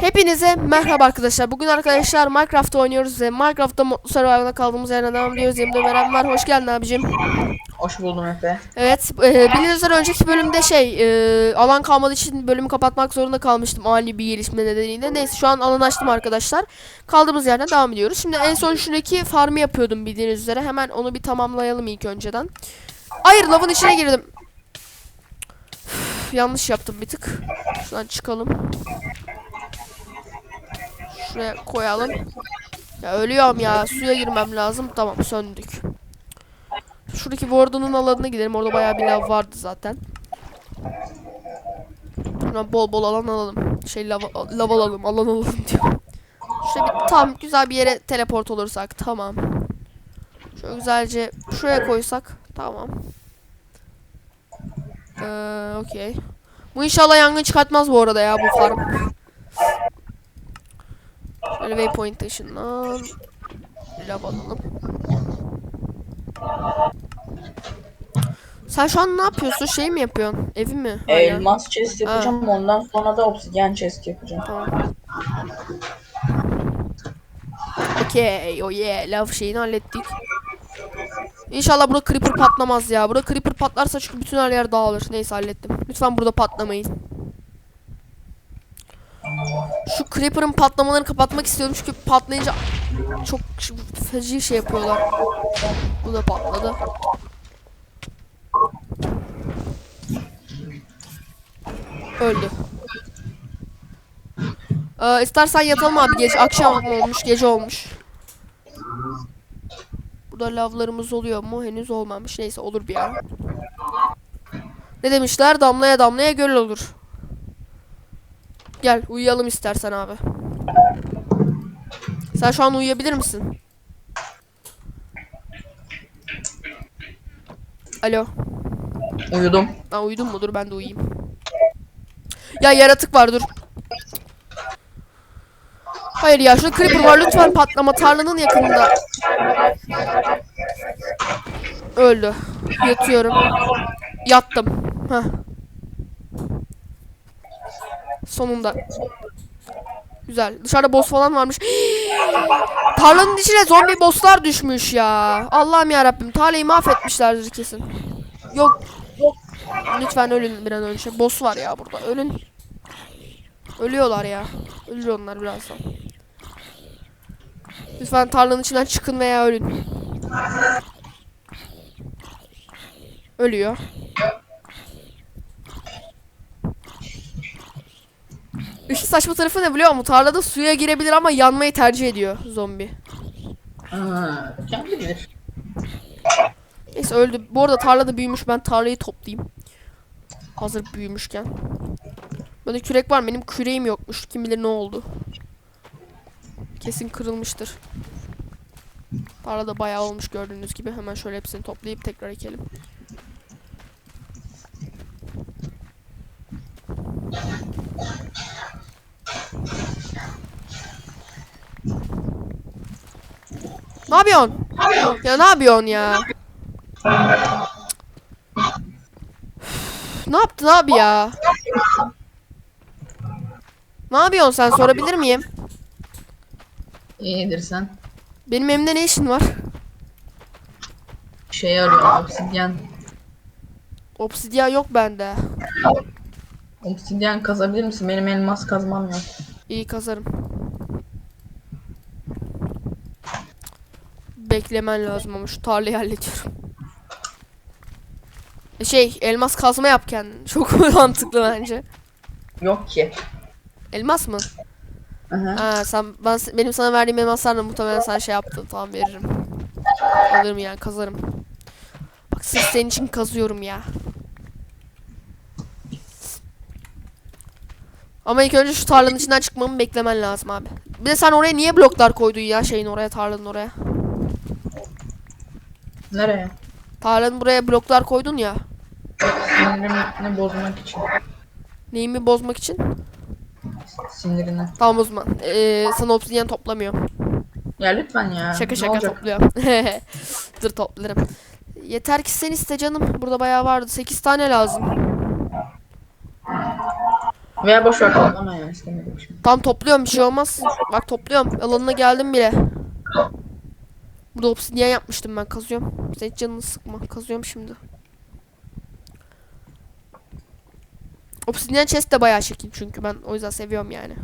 Hepinize merhaba arkadaşlar. Bugün arkadaşlar Minecraft oynuyoruz ve Minecraft'ta Mutlu Survival'da kaldığımız yerden devam ediyoruz. Yanımda Ömer var. Hoş geldin abicim. Hoş buldum Efe. Evet, e, üzere önceki bölümde şey, e, alan kalmadığı için bölümü kapatmak zorunda kalmıştım ani bir gelişme nedeniyle. Neyse şu an alan açtım arkadaşlar. Kaldığımız yerden devam ediyoruz. Şimdi en son şuradaki farmı yapıyordum bildiğiniz üzere. Hemen onu bir tamamlayalım ilk önceden. Hayır, lavın içine girdim. Üf, yanlış yaptım bir tık. Şuradan çıkalım. Şuraya koyalım. Ya ölüyorum ya. Suya girmem lazım. Tamam söndük. Şuradaki warden'ın alanına gidelim. Orada bayağı bir lav vardı zaten. Hemen bol bol alan alalım. Şey lav, lav alalım. Alan alalım diyor. Şuraya bir tam güzel bir yere teleport olursak. Tamam. Şöyle güzelce şuraya koysak. Tamam. Ee, okey. Bu inşallah yangın çıkartmaz bu arada ya bu farm. Şöyle waypoint ışından lav alalım. Sen şu an ne yapıyorsun? Şey mi yapıyorsun? Evi mi? Elmas chest yapacağım ondan sonra da obsidian chest yapacağım. Tamam. Okey, oh yeah, lav şeyini hallettik. İnşallah burada creeper patlamaz ya. Burada creeper patlarsa çünkü bütün her yer dağılır. Neyse hallettim. Lütfen burada patlamayın. Şu creeper'ın patlamalarını kapatmak istiyorum çünkü patlayınca çok feci şey yapıyorlar. Bu da patladı. Öldü. Ee, istersen yatalım abi gece akşam olmuş gece olmuş. Burada lavlarımız oluyor mu? Henüz olmamış. Neyse olur bir ara. Ne demişler? Damlaya damlaya göl olur. Gel uyuyalım istersen abi. Sen şu an uyuyabilir misin? Alo. Uyudum. Ben uyudum mu? Dur ben de uyuyayım. Ya yaratık var dur. Hayır ya şurada creeper var lütfen patlama tarlanın yakınında. Öldü. Yatıyorum. Yattım. Heh. Sonunda. Güzel. Dışarıda boss falan varmış. Tarlanın içine zombi bosslar düşmüş ya. Allah'ım ya Rabbim. Tarlayı mahvetmişlerdir kesin. Yok. Lütfen ölün bir an önce. Boss var ya burada. Ölün. Ölüyorlar ya. Ölür onlar birazdan. Lütfen tarlanın içinden çıkın veya ölün. Ölüyor. İşte saçma tarafı ne biliyor musun? Tarlada suya girebilir ama yanmayı tercih ediyor zombi. Ha, kendi bilir. Neyse öldü. Bu arada tarlada büyümüş. Ben tarlayı toplayayım. Hazır büyümüşken. Böyle kürek var. Benim küreğim yokmuş. Kim bilir ne oldu. Kesin kırılmıştır. Tarlada bayağı olmuş gördüğünüz gibi. Hemen şöyle hepsini toplayıp tekrar ekelim. Ne yapıyorsun? Ya ne yapıyorsun ya? Ne yaptın abi ya? Ne yapıyorsun sen sorabilir miyim? İyidir sen. Benim evimde ne işin var? Şey arıyorum obsidian. Obsidyen yok bende. Obsidian kazabilir misin? Benim elmas kazmam yok. İyi kazarım. Beklemen lazım ama şu tarlayı hallediyorum. Şey elmas kazma yap kendin. Çok mantıklı bence. Yok ki. Elmas mı? Aha. Ha sen ben benim sana verdiğim elmaslarla muhtemelen sen şey yaptın. Tamam veririm. Alırım yani kazarım. Bak sırf senin için kazıyorum ya. Ama ilk önce şu tarlanın içinden çıkmamı beklemen lazım abi. Bir de sen oraya niye bloklar koydun ya şeyin oraya tarlanın oraya? Nereye? Tarlanın buraya bloklar koydun ya. Sinirini bozmak için. Neyimi bozmak için? Sinirini. Tamam o zaman. Ee, sana obsidyen toplamıyorum. Ya lütfen ya. Şaka Ne şaka olacak? topluyorum. Dur toplarım. Yeter ki sen iste canım. Burada bayağı vardı. 8 tane lazım. Veya boş ver toplama ya şimdi. Tam topluyorum bir şey olmaz. Bak topluyorum. Alanına geldim bile. Burada obsidyen yapmıştım ben kazıyorum. Sen canını sıkma. Kazıyorum şimdi. Obsidyen chest de bayağı şekil çünkü ben o yüzden seviyorum yani.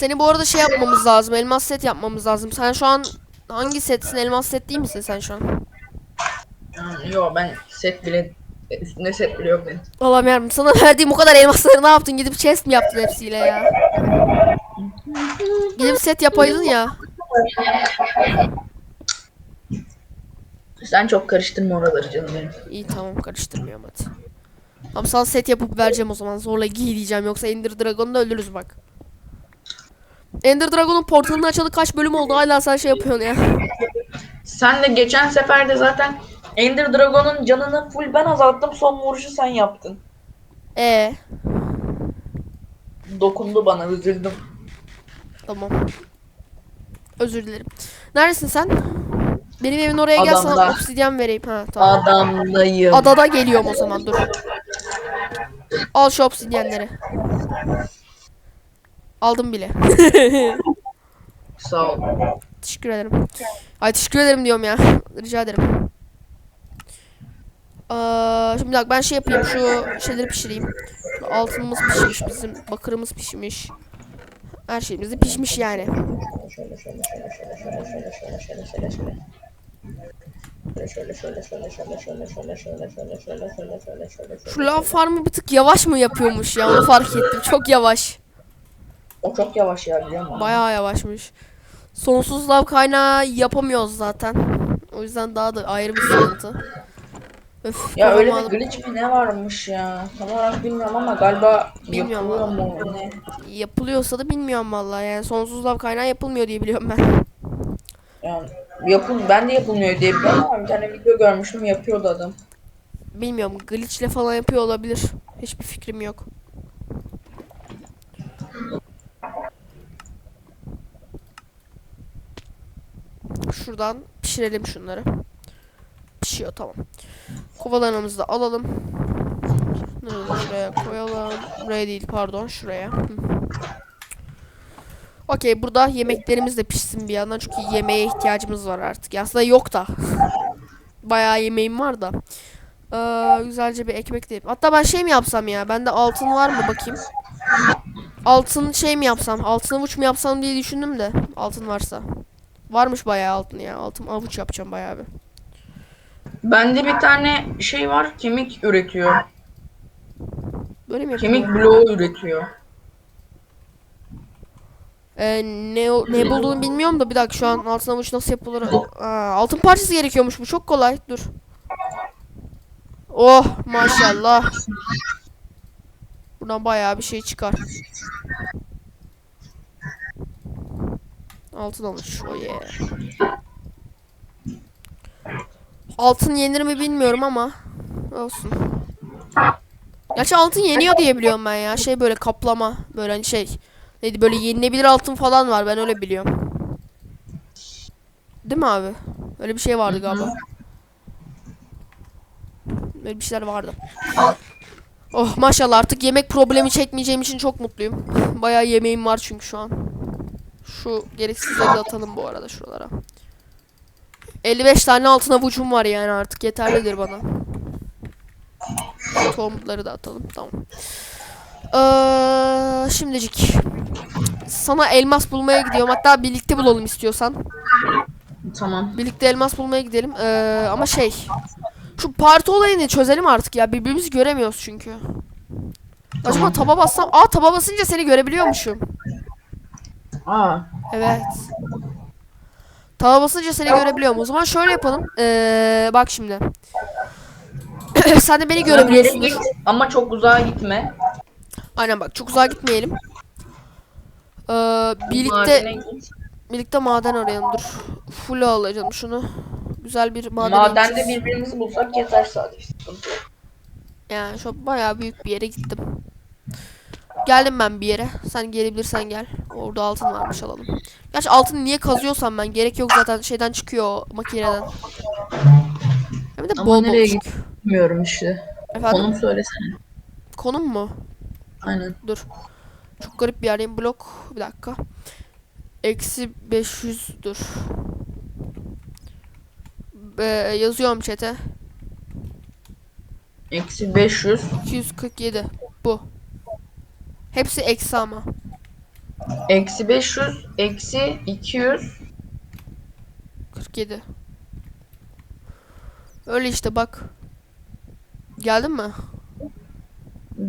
Seni bu arada şey yapmamız lazım. Elmas set yapmamız lazım. Sen şu an hangi setsin? Elmas set değil misin sen şu an? Yani, yo ben set bile üstünde set bile yok benim. Allah'ım yarabbim sana verdiğim o kadar elmasları ne yaptın? Gidip chest mi yaptın hepsiyle ya? Gidip set yapaydın ya. Sen çok karıştırma oraları canım benim. İyi tamam karıştırmıyorum hadi. Tamam sana set yapıp vereceğim o zaman. Zorla giy diyeceğim yoksa Ender Dragon'u da öldürürüz bak. Ender Dragon'un portalını açalı kaç bölüm oldu hala sen şey yapıyorsun ya. Sen de geçen sefer de zaten Ender Dragon'un canını full ben azalttım son vuruşu sen yaptın. Ee, Dokundu bana üzüldüm. tamam. Özür dilerim. Neredesin sen? Benim evimin oraya gel sana Adamda. obsidyen vereyim. Ha tamam. Adamdayım. Adada geliyorum o zaman dur. Al şu obsidyenleri. Aldım bile. Sağ ol. Teşekkür ederim. Ay teşekkür ederim diyorum ya. Rica ederim. Aa, şimdi bak ben şey yapayım şu şeyleri pişireyim. Şu altınımız pişmiş bizim bakırımız pişmiş. Her şeyimiz de pişmiş yani. Şöyle şöyle şöyle şöyle şöyle şöyle şöyle şöyle şöyle şöyle. Şöyle şöyle şöyle şöyle şöyle şöyle şöyle şöyle şöyle şöyle şöyle şöyle şöyle şöyle. Şu lav farmı bir tık yavaş mı yapıyormuş ya onu fark ettim. Çok yavaş. O çok yavaş ya biliyor musun? Bayağı yavaşmış. Sonsuz lav kaynağı yapamıyoruz zaten. O yüzden daha da ayrı bir sıkıntı. Öf, Ya öyle bir glitch mi ne varmış ya? Tam olarak bilmiyorum ama galiba Bilmiyorum yapılıyor mu ne? yapılıyorsa da bilmiyorum vallahi yani sonsuz lav kaynağı yapılmıyor diye biliyorum ben. Yani yapıl ben de yapılmıyor diye biliyorum ama bir tane video görmüştüm yapıyordu adam. Bilmiyorum glitchle falan yapıyor olabilir. Hiçbir fikrim yok. Şuradan pişirelim şunları. Pişiyor tamam. Kovalarımızı da alalım. Bunları da şuraya koyalım. Buraya değil pardon şuraya. Okey burada yemeklerimiz de pişsin bir yandan çünkü yemeğe ihtiyacımız var artık. Aslında yok da. Bayağı yemeğim var da. Ee, güzelce bir ekmek de Hatta ben şey mi yapsam ya? Bende altın var mı bakayım. Altın şey mi yapsam? Altın avuç mu yapsam diye düşündüm de. Altın varsa. Varmış bayağı altın ya. Altın avuç yapacağım bayağı bir. Bende bir tane şey var kemik üretiyor. Böyle mi yapayım? Kemik bloğu üretiyor. Ee, ne, o- ne bulduğunu bilmiyorum da bir dakika şu an altın avuç nasıl yapılır? Aa, altın parçası gerekiyormuş bu çok kolay. Dur. Oh maşallah. Buradan bayağı bir şey çıkar. Altın avuç. Oh yeah. Altın yenir mi bilmiyorum ama olsun. Gerçi altın yeniyor diye biliyorum ben ya. Şey böyle kaplama. Böyle hani şey. Neydi böyle yenilebilir altın falan var ben öyle biliyorum. Değil mi abi? Öyle bir şey vardı galiba. Böyle bir şeyler vardı. Oh maşallah artık yemek problemi çekmeyeceğim için çok mutluyum. Bayağı yemeğim var çünkü şu an. Şu gereksizleri de atalım bu arada şuralara. 55 tane altın avucum var yani artık yeterlidir bana. Tohumları da atalım tamam. Ee, şimdicik. Sana elmas bulmaya gidiyorum. Hatta birlikte bulalım istiyorsan. Tamam. Birlikte elmas bulmaya gidelim. Ee, ama şey. Şu parti olayını çözelim artık ya. Birbirimizi göremiyoruz çünkü. Acaba taba bassam... Aa taba basınca seni görebiliyormuşum. Aa. Evet. Taba basınca seni görebiliyorum. O zaman şöyle yapalım. Ee, bak şimdi. Sen de beni git ama çok uzağa gitme. Aynen bak çok uzağa gitmeyelim. Ee, birlikte. Birlikte maden arayalım dur. Full alacağım şunu. Güzel bir maden Madende birbirimizi bulsak yeter sadece. Yani şu bayağı büyük bir yere gittim. Geldim ben bir yere. Sen gelebilirsen gel. Orada altın varmış alalım. Gerçi altını niye kazıyorsam ben gerek yok zaten şeyden çıkıyor makineden. Hem de Ama bol bol nereye çıkıyor. Bilmiyorum işte. Efendim Konum söylesene. konum mu? Aynen. Dur. Çok garip bir yerdeyim. Blok. Bir dakika. Eksi 500 dur. Ee, yazıyorum chat'e. Eksi 500. 247. Bu. Hepsi eksi ama. Eksi 500. Eksi 200. 47. Öyle işte bak. Geldin mi?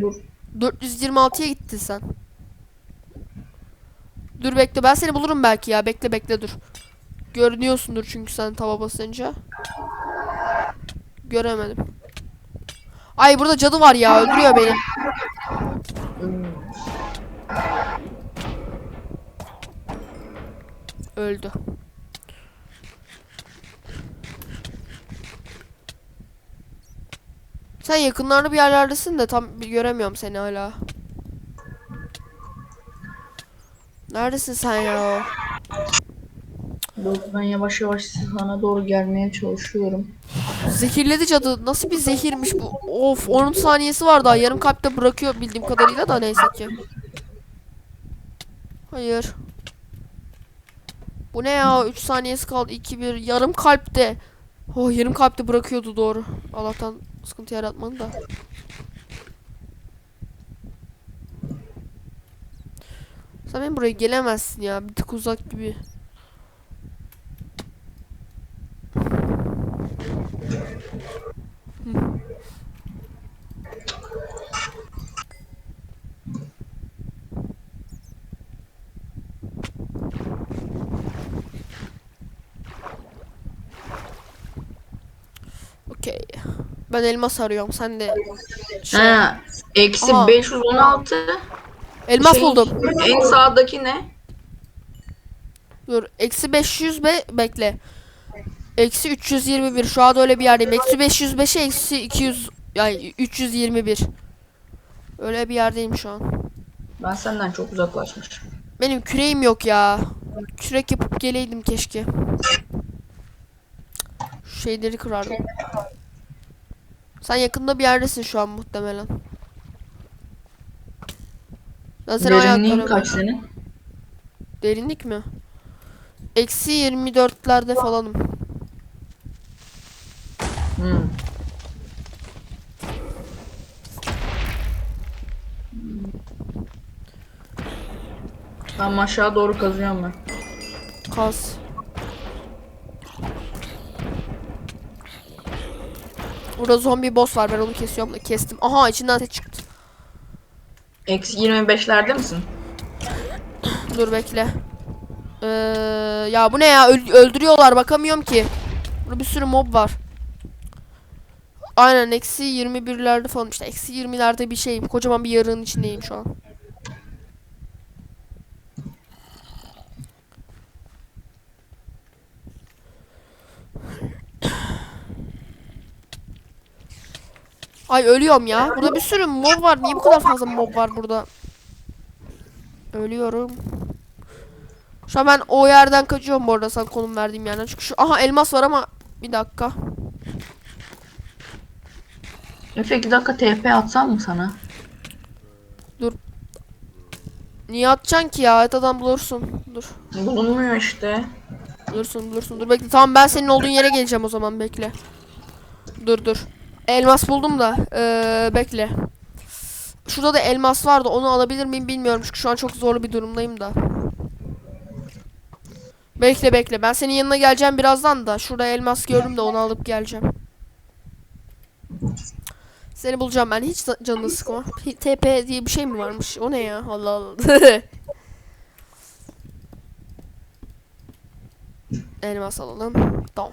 Dur. 426'ya gittin sen. Dur bekle ben seni bulurum belki ya. Bekle bekle dur. Görünüyorsundur çünkü sen tava basınca. Göremedim. Ay burada cadı var ya öldürüyor beni. Öldü. Sen yakınlarda bir yerlerdesin de tam bir göremiyorum seni hala. Neredesin sen ya? Dur ben yavaş yavaş sana doğru gelmeye çalışıyorum. Zehirledi cadı. Nasıl bir zehirmiş bu? Of 10 saniyesi var daha. Yarım kalpte bırakıyor bildiğim kadarıyla da neyse ki. Hayır. Bu ne ya? 3 saniyesi kaldı. 2 1 yarım kalpte. Oh yarım kalpte bırakıyordu doğru. Allah'tan sıkıntı yaratmadı da. Sen benim buraya gelemezsin ya. Bir tık uzak gibi. Okey. Ben elmas arıyorum. Sen de şey. Ha, eksi Aha. 516. Elmas Şey, buldum. En sağdaki ne? Dur. Eksi 500 be bekle. Eksi 321. Şu anda öyle bir yerdeyim. Eksi 505'e eksi 200 yani 321. Öyle bir yerdeyim şu an. Ben senden çok uzaklaşmışım. Benim küreğim yok ya. Kürek yapıp geleydim keşke. Şu şeyleri kırardım. Sen yakında bir yerdesin şu an muhtemelen. Hala Derinliğin kaç senin? Derinlik mi? Eksi 24'lerde falanım. Hmm. Tamam aşağı doğru kazıyorum ben. Kaz. Burada zombi boss var. Ben onu kesiyorum kestim. Aha içinden ateş çıktı. Eksi 25'lerde misin? Dur bekle. Ee, ya bu ne ya? Öl- öldürüyorlar. Bakamıyorum ki. Burada bir sürü mob var. Aynen eksi 21'lerde falan işte. Eksi 20'lerde bir şeyim. Kocaman bir yarığın içindeyim şu an. Ay ölüyorum ya. Burada bir sürü mob var. Niye bu kadar fazla mob var burada? Ölüyorum. Şu an ben o yerden kaçıyorum bu arada sana konum verdiğim yerden. Çünkü şu aha elmas var ama bir dakika. Efe 2 dakika TP atsam mı sana? Niye atacaksın ki ya? Et adam bulursun. Dur. Bulunmuyor işte. Bulursun bulursun. Dur bekle. Tamam ben senin olduğun yere geleceğim o zaman bekle. Dur dur. Elmas buldum da. Ee, bekle. Şurada da elmas vardı. Onu alabilir miyim bilmiyorum. Çünkü şu an çok zorlu bir durumdayım da. Bekle bekle. Ben senin yanına geleceğim birazdan da. Şurada elmas gördüm de onu alıp geleceğim. Seni bulacağım ben. Hiç ca- canını sıkma. TP diye bir şey mi varmış? O ne ya? Allah Allah. Elmas alalım. Tamam.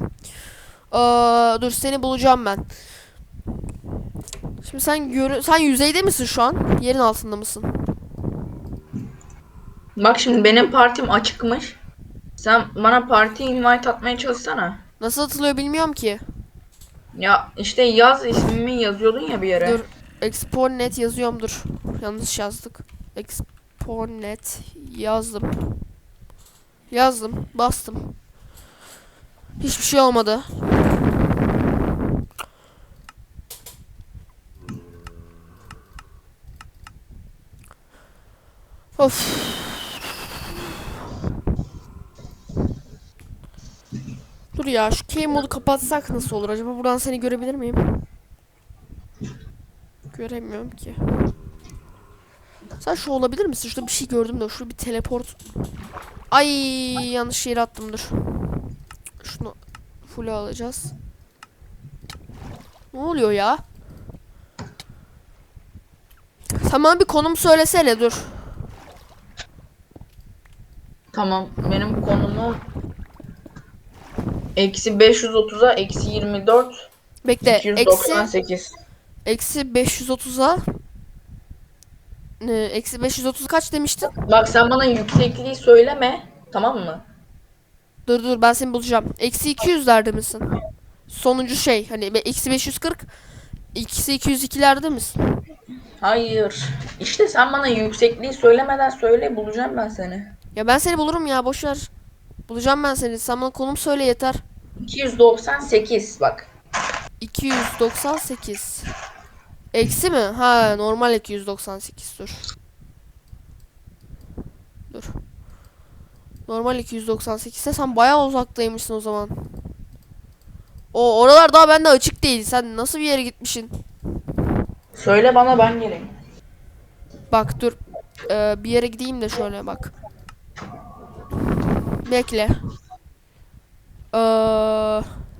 Ee, dur seni bulacağım ben. Şimdi sen görü sen yüzeyde misin şu an? Yerin altında mısın? Bak şimdi benim partim açıkmış. Sen bana parti invite atmaya çalışsana. Nasıl atılıyor bilmiyorum ki. Ya işte yaz ismimi yazıyordun ya bir yere. Dur. Exponet yazıyorum dur. Yanlış yazdık. Exponet yazdım. Yazdım. Bastım. Hiçbir şey olmadı. Of. Dur ya şu K modu kapatsak nasıl olur acaba? Buradan seni görebilir miyim? Göremiyorum ki. Sen şu olabilir misin? Şurada bir şey gördüm de şurada bir teleport. Ay yanlış yere attım dur. Şunu full'e alacağız. Ne oluyor ya? Bana bir konum söylesene dur. Tamam benim konumum eksi 530'a eksi 24 Bekle. Eksi, 298. eksi 530'a ne, eksi 530 kaç demiştin? Bak sen bana yüksekliği söyleme tamam mı? Dur dur ben seni bulacağım. Eksi 200'lerde misin? Sonuncu şey hani be- eksi 540 eksi 202'lerde misin? Hayır. İşte sen bana yüksekliği söylemeden söyle bulacağım ben seni. Ya ben seni bulurum ya boş ver. Bulacağım ben seni. Sen bana konum söyle yeter. 298 bak. 298. Eksi mi? Ha normal 298 dur. Dur. Normal 298 ise sen bayağı uzaktaymışsın o zaman. O oralar daha bende açık değil. Sen nasıl bir yere gitmişsin? Söyle bana ben geleyim. Bak dur. Ee, bir yere gideyim de şöyle bak. Bekle. Ee,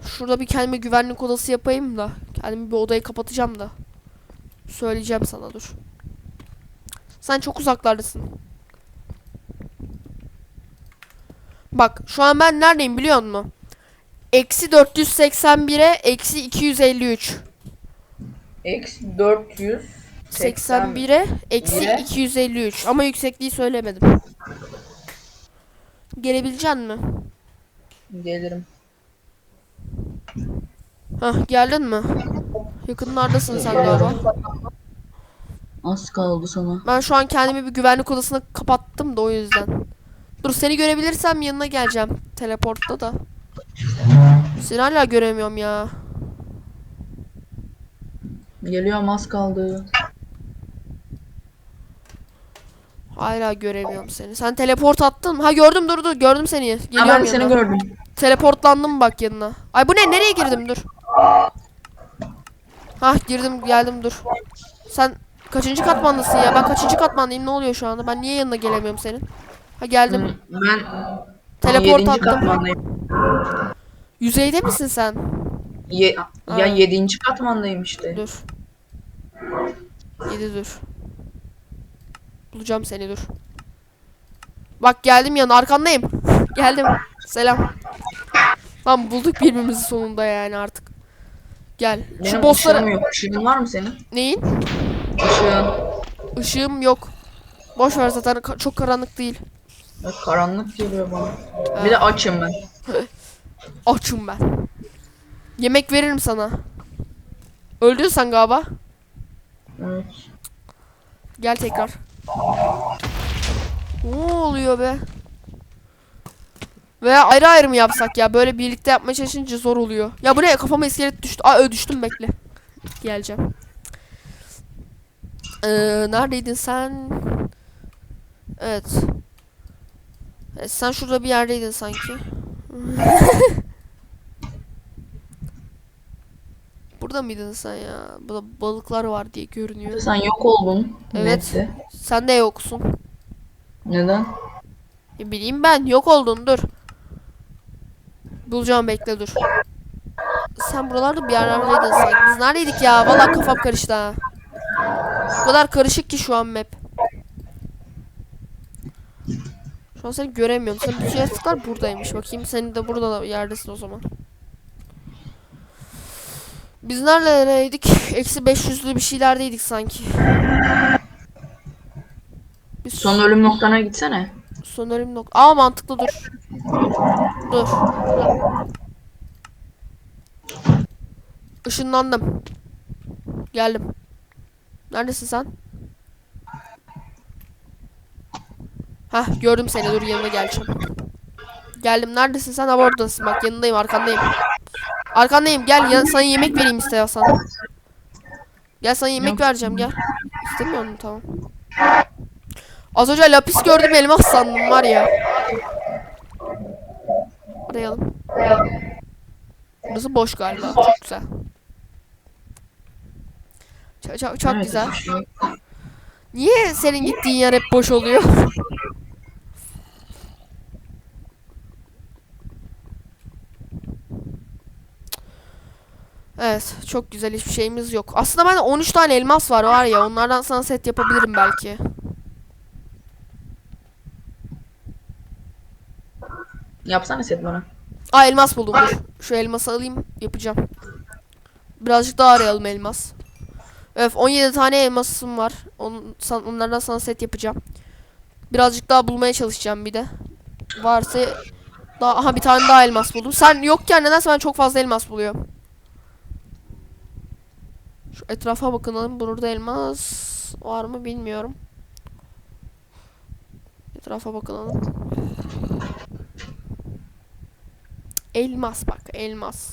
şurada bir kendime güvenlik odası yapayım da. Kendime bir odayı kapatacağım da. Söyleyeceğim sana dur. Sen çok uzaklardasın. Bak şu an ben neredeyim biliyor musun? Eksi 481'e eksi 253. Eksi 400 81'e eksi Bire. 253 ama yüksekliği söylemedim. Gelebilecek mi? Gelirim. Hah geldin mi? Yakınlardasın sen galiba. Az kaldı sana. Ben şu an kendimi bir güvenlik odasına kapattım da o yüzden. Dur seni görebilirsem yanına geleceğim. Teleportta da. Seni hala göremiyorum ya. Geliyorum az kaldı. Hala göremiyorum seni. Sen teleport attın mı? Ha gördüm dur dur gördüm seni. Ha, Geliyorum ben seni yanına. gördüm. Teleportlandım bak yanına. Ay bu ne? Nereye girdim? Dur. Hah girdim geldim dur. Sen kaçıncı katmandasın ya? Ben kaçıncı katmandayım? Ne oluyor şu anda? Ben niye yanına gelemiyorum senin? Ha geldim. Ben Teleport yedinci attım. katmandayım. Yüzeyde misin sen? Ye- Ha. ya 7. katmandayım işte. Dur. Yedi dur. Bulacağım seni dur. Bak geldim yanına arkandayım. geldim. Selam. Tamam bulduk birbirimizi sonunda yani artık. Gel. Şu Benim bossları... ışığım yok. Işığın var mı senin? Neyin? Işığın. Işığım yok. Boş ver zaten ka- çok karanlık değil. Ya karanlık geliyor bana. Bir de açım ben. Açım ben. Yemek veririm sana. Öldün sen galiba. Evet. Gel tekrar. Ne oluyor be? Veya ayrı ayrı mı yapsak ya? Böyle birlikte yapmaya çalışınca zor oluyor. Ya bu ne? Kafama iskelet düştü. Aa düştüm bekle. Geleceğim. Ee, neredeydin sen? Evet. Evet, sen şurada bir yerdeydin sanki. Burada mıydın sen ya? Burada balıklar var diye görünüyor. Sen yok oldun. Evet. Neyse. Sen de yoksun. Neden? Ne bileyim ben yok oldun dur. Bulacağım bekle dur. Sen buralarda bir yerlerdeydin sanki. Biz neredeydik ya? Vallahi kafam karıştı ha. O kadar karışık ki şu an map. Şu an seni göremiyorum. Sen bütün yaratıklar buradaymış. Bakayım senin de burada da yerdesin o zaman. Biz neredeydik? Eksi 500'lü bir şeylerdeydik sanki. Biz Son ölüm noktana gitsene. Son ölüm nokta. Aa mantıklı dur. Dur. Işınlandım. Geldim. Neredesin sen? Hah gördüm seni dur yanına geleceğim. Geldim neredesin sen? Ha oradasın bak yanındayım arkandayım. Arkandayım gel ya, sana yemek vereyim istiyorsan. Gel sana yemek Yok. vereceğim gel. İstemiyor musun tamam. Az önce lapis gördüm elmas sandım var ya. Arayalım. Burası boş galiba. Çok güzel. Çok, çok, çok Evet, güzel. Niye senin gittiğin yer hep boş oluyor? Evet, çok güzel hiçbir şeyimiz yok. Aslında bende 13 tane elmas var var ya, onlardan sana set yapabilirim belki. Yapsana set bana. Aa elmas buldum dur. Şu elması alayım, yapacağım. Birazcık daha arayalım elmas. Evet, 17 tane elmasım var. On, san- onlardan sana set yapacağım. Birazcık daha bulmaya çalışacağım bir de. Varsa daha aha bir tane daha elmas buldum. Sen yokken nedense ben çok fazla elmas buluyorum. Şu etrafa bakalım. Burada elmas var mı bilmiyorum. Etrafa bakalım. Elmas bak elmas.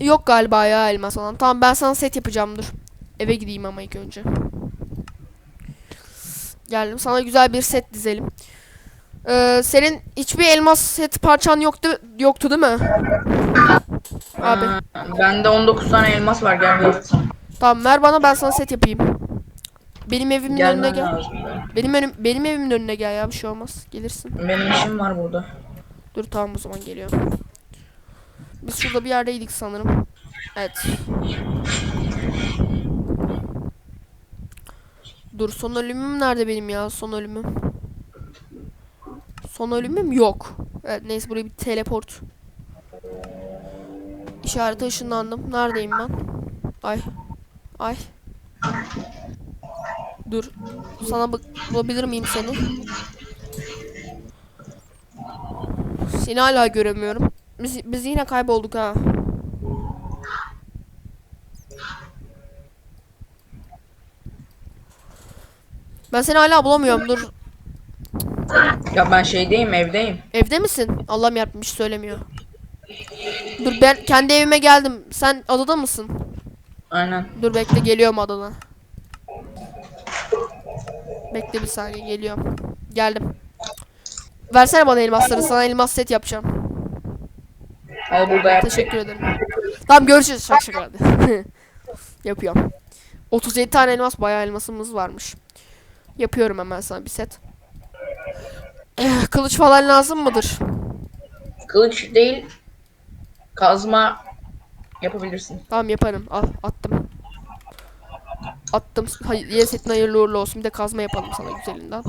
Yok galiba ya elmas olan. Tamam ben sana set yapacağım dur. Eve gideyim ama ilk önce. Geldim sana güzel bir set dizelim. Ee, senin hiçbir elmas set parçan yoktu yoktu değil mi? Abi. Bende 19 tane elmas var gel ver. Tamam ver bana ben sana set yapayım. Benim evimin önüne Gelmen gel. lazım. Benim önüm benim evimin önüne gel ya bir şey olmaz. Gelirsin. Benim işim var burada. Dur tamam o zaman geliyorum. Biz şurada bir yerdeydik sanırım. Evet. Dur son ölümüm nerede benim ya? Son ölümüm. Son ölümüm yok. Evet neyse buraya bir teleport. İşarete ışınlandım. Neredeyim ben? Ay. Ay. Dur. Sana bak bulabilir miyim seni? Seni hala göremiyorum. Biz, biz yine kaybolduk ha. Ben seni hala bulamıyorum. Dur. Ya ben şeydeyim evdeyim. Evde misin? Allah'ım hiç söylemiyor. Dur ben kendi evime geldim. Sen adada mısın? Aynen. Dur bekle geliyorum adana. Bekle bir saniye geliyorum. Geldim. Versene bana elmasları sana elmas set yapacağım. Al burada yap. Teşekkür ederim. Tamam görüşürüz. Şaka şaka hadi. Yapıyorum. 37 tane elmas bayağı elmasımız varmış. Yapıyorum hemen sana bir set. Eh, Kılıç falan lazım mıdır? Kılıç değil. Kazma yapabilirsin. Tamam yaparım. Al attım. Attım. Hayır, yeni setin hayırlı uğurlu olsun. Bir de kazma yapalım sana güzelinden.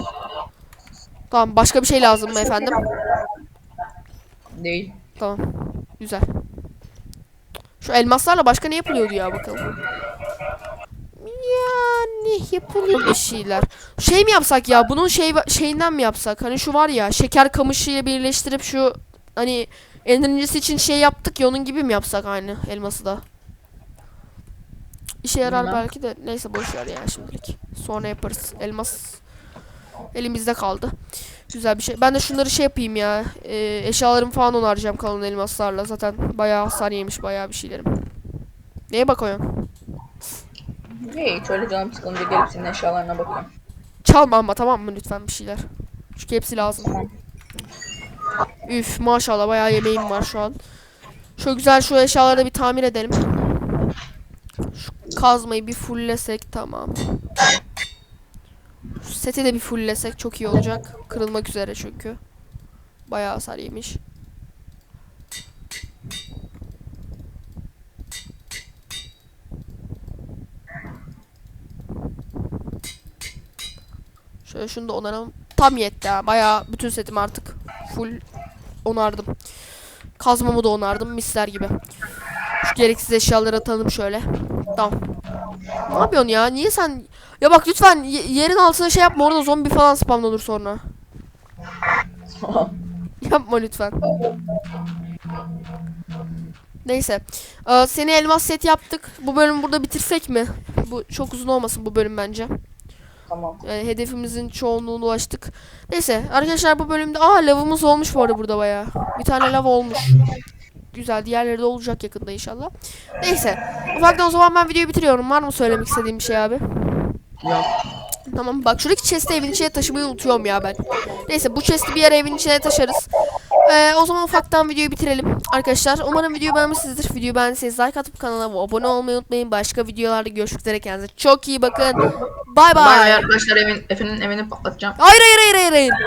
Tamam başka bir şey lazım mı efendim? Değil. Tamam. Güzel. Şu elmaslarla başka ne yapılıyordu ya bakalım. Yani yapılıyor bir şeyler. Şey mi yapsak ya? Bunun şey şeyinden mi yapsak? Hani şu var ya şeker kamışıyla birleştirip şu hani endirincisi için şey yaptık ya onun gibi mi yapsak aynı elması da? İşe yarar Bilmem. belki de neyse boş ver ya şimdilik. Sonra yaparız. Elmas elimizde kaldı. Güzel bir şey. Ben de şunları şey yapayım ya. E, eşyalarımı falan onaracağım kalın elmaslarla. Zaten bayağı hasar yemiş bayağı bir şeylerim. Neye bakıyorsun? Hey, şöyle canım sıkılınca gelip senin eşyalarına bakıyorum. Çalma ama tamam mı lütfen bir şeyler. Çünkü hepsi lazım. Tamam. Üf maşallah bayağı yemeğim var şu an. Şu güzel şu eşyaları bir tamir edelim. Şu kazmayı bir fulllesek tamam. Şu seti de bir fulllesek çok iyi olacak. Kırılmak üzere çünkü. Bayağı hasar yemiş. Şöyle şunu da onaralım. Tam yetti ha. Bayağı bütün setim artık full onardım. Kazmamı da onardım misler gibi. Şu gereksiz eşyaları atalım şöyle. Tamam. Ne yapıyorsun ya? Niye sen Ya bak lütfen ye- yerin altına şey yapma orada zombi falan olur sonra. Yapma lütfen. Neyse. Ee, seni elmas set yaptık. Bu bölümü burada bitirsek mi? Bu çok uzun olmasın bu bölüm bence. Tamam. Yani hedefimizin çoğunluğuna ulaştık. Neyse arkadaşlar bu bölümde aa lavımız olmuş bu arada burada bayağı. Bir tane lav olmuş. Güzel diğerleri de olacak yakında inşallah. Neyse ufaktan o zaman ben videoyu bitiriyorum. Var mı söylemek istediğim bir şey abi? Yok. Tamam bak şuradaki chest'i evin içine taşımayı unutuyorum ya ben. Neyse bu chest'i bir yere evin içine taşırız. Ee, o zaman ufaktan videoyu bitirelim. Arkadaşlar umarım videoyu beğenmişsinizdir. Videoyu beğendiyseniz like atıp kanala abone olmayı unutmayın. Başka videolarda görüşmek üzere kendinize. Çok iyi bakın. Bay Bay bay bay. arkadaşlar evin, Efe'nin evini patlatacağım. Hayır hayır hayır hayır hayır.